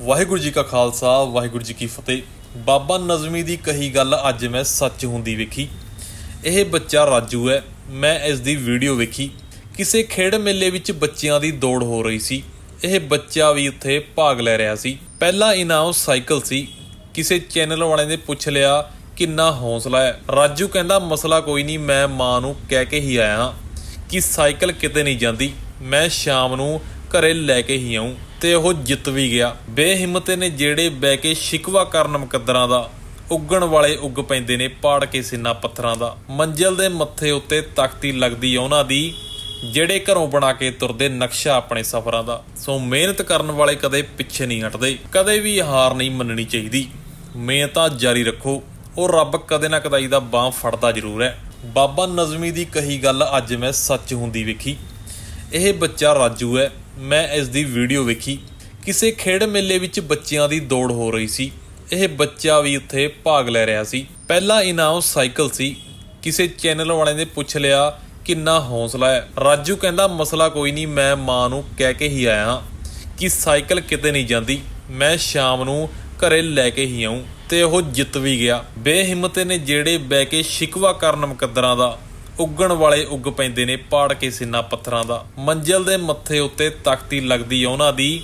ਵਾਹਿਗੁਰੂ ਜੀ ਕਾ ਖਾਲਸਾ, ਵਾਹਿਗੁਰੂ ਜੀ ਕੀ ਫਤਿਹ। ਬਾਬਾ ਨਜ਼ਮੀ ਦੀ ਕਹੀ ਗੱਲ ਅੱਜ ਮੈਂ ਸੱਚ ਹੁੰਦੀ ਵੇਖੀ। ਇਹ ਬੱਚਾ ਰਾਜੂ ਹੈ। ਮੈਂ ਇਸ ਦੀ ਵੀਡੀਓ ਵੇਖੀ। ਕਿਸੇ ਖੇਡ ਮੇਲੇ ਵਿੱਚ ਬੱਚਿਆਂ ਦੀ ਦੌੜ ਹੋ ਰਹੀ ਸੀ। ਇਹ ਬੱਚਾ ਵੀ ਉੱਥੇ ਭਾਗ ਲੈ ਰਿਹਾ ਸੀ। ਪਹਿਲਾ ਇਨਾਮ ਸਾਈਕਲ ਸੀ। ਕਿਸੇ ਚੈਨਲ ਵਾਲਿਆਂ ਨੇ ਪੁੱਛ ਲਿਆ ਕਿੰਨਾ ਹੌਸਲਾ ਹੈ। ਰਾਜੂ ਕਹਿੰਦਾ, ਮਸਲਾ ਕੋਈ ਨਹੀਂ, ਮੈਂ ਮਾਂ ਨੂੰ ਕਹਿ ਕੇ ਹੀ ਆਇਆ ਹਾਂ ਕਿ ਸਾਈਕਲ ਕਿਤੇ ਨਹੀਂ ਜਾਂਦੀ। ਮੈਂ ਸ਼ਾਮ ਨੂੰ ਘਰੇ ਲੈ ਕੇ ਹੀ ਆਉਂ ਤੇ ਉਹ ਜਿੱਤ ਵੀ ਗਿਆ। ਬੇਹਿੰਮਤੇ ਨੇ ਜਿਹੜੇ ਬਹਿ ਕੇ ਸ਼ਿਕਵਾ ਕਰਨ ਮੁਕੱਦਰਾਂ ਦਾ, ਉੱਗਣ ਵਾਲੇ ਉੱਗ ਪੈਂਦੇ ਨੇ ਪਾੜ ਕੇ ਸਿੰਨਾ ਪੱਥਰਾਂ ਦਾ। ਮੰਜ਼ਲ ਦੇ ਮੱਥੇ ਉੱਤੇ ਤਖਤੀ ਲੱਗਦੀ ਉਹਨਾਂ ਦੀ, ਜਿਹੜੇ ਘਰੋਂ ਬਣਾ ਕੇ ਤੁਰਦੇ ਨਕਸ਼ਾ ਆਪਣੇ ਸਫ਼ਰਾਂ ਦਾ। ਸੋ ਮਿਹਨਤ ਕਰਨ ਵਾਲੇ ਕਦੇ ਪਿੱਛੇ ਨਹੀਂ ਹਟਦੇ, ਕਦੇ ਵੀ ਹਾਰ ਨਹੀਂ ਮੰਨਣੀ ਚਾਹੀਦੀ। ਮਿਹਨਤਾਂ ਜਾਰੀ ਰੱਖੋ, ਉਹ ਰੱਬ ਕਦੇ ਨਾ ਕਦਾਈ ਦਾ ਬਾਹ ਫੜਦਾ ਜ਼ਰੂਰ ਹੈ। ਬਾਬਾ ਨਜ਼ਮੀ ਦੀ ਕਹੀ ਗੱਲ ਅੱਜ ਮੈਂ ਸੱਚ ਹੁੰਦੀ ਵੇਖੀ। ਇਹ ਬੱਚਾ ਰਾਜੂ ਹੈ। ਮੈਂ ਇਸ ਦੀ ਵੀਡੀਓ ਵੇਖੀ। ਕਿਸੇ ਖੇਡ ਮੇਲੇ ਵਿੱਚ ਬੱਚਿਆਂ ਦੀ ਦੌੜ ਹੋ ਰਹੀ ਸੀ। ਇਹ ਬੱਚਾ ਵੀ ਉੱਥੇ ਭਾਗ ਲੈ ਰਿਹਾ ਸੀ। ਪਹਿਲਾ ਇਨਾਮ ਸਾਈਕਲ ਸੀ। ਕਿਸੇ ਚੈਨਲ ਵਾਲੇ ਨੇ ਪੁੱਛ ਲਿਆ ਕਿੰਨਾ ਹੌਸਲਾ ਹੈ। ਰਾਜੂ ਕਹਿੰਦਾ, ਮਸਲਾ ਕੋਈ ਨਹੀਂ, ਮੈਂ ਮਾਂ ਨੂੰ ਕਹਿ ਕੇ ਹੀ ਆਇਆ ਹਾਂ ਕਿ ਸਾਈਕਲ ਕਿਤੇ ਨਹੀਂ ਜਾਂਦੀ। ਮੈਂ ਸ਼ਾਮ ਨੂੰ ਘਰੇ ਲੈ ਕੇ ਹੀ ਆਉਂ ਤੇ ਉਹ ਜਿੱਤ ਵੀ ਗਿਆ। ਬੇਹਿੰਮਤੇ ਨੇ ਜਿਹੜੇ ਬਹਿ ਕੇ ਸ਼ਿਕਵਾ ਕਰਨ ਮੁਕੱਦਰਾਂ ਦਾ ਉੱਗਣ ਵਾਲੇ ਉੱਗ ਪੈਂਦੇ ਨੇ ਪਾੜ ਕੇ ਸਿੰਨਾ ਪੱਥਰਾਂ ਦਾ। ਮੰਜ਼ਿਲ ਦੇ ਮੱਥੇ ਉੱਤੇ ਤਖਤੀ ਲੱਗਦੀ ਉਹਨਾਂ ਦੀ,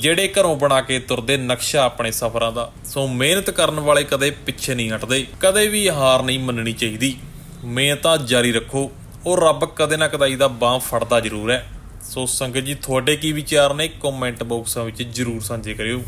ਜਿਹੜੇ ਘਰੋਂ ਬਣਾ ਕੇ ਤੁਰਦੇ ਨਕਸ਼ਾ ਆਪਣੇ ਸਫ਼ਰਾਂ ਦਾ। ਸੋ ਮਿਹਨਤ ਕਰਨ ਵਾਲੇ ਕਦੇ ਪਿੱਛੇ ਨਹੀਂ ਹਟਦੇ, ਕਦੇ ਵੀ ਹਾਰ ਨਹੀਂ ਮੰਨਣੀ ਚਾਹੀਦੀ। ਮਿਹਨਤਾਂ ਜਾਰੀ ਰੱਖੋ, ਉਹ ਰੱਬ ਕਦੇ ਨਾ ਕਦਾਈ ਦਾ ਬਾਹ ਫੜਦਾ ਜ਼ਰੂਰ ਹੈ। ਸੋ ਸੰਗਤ ਜੀ, ਤੁਹਾਡੇ ਕੀ ਵਿਚਾਰ ਨੇ? ਕਮੈਂਟ ਬਾਕਸਾਂ ਵਿੱਚ ਜਰੂਰ ਸਾਂਝੇ ਕਰਿਓ।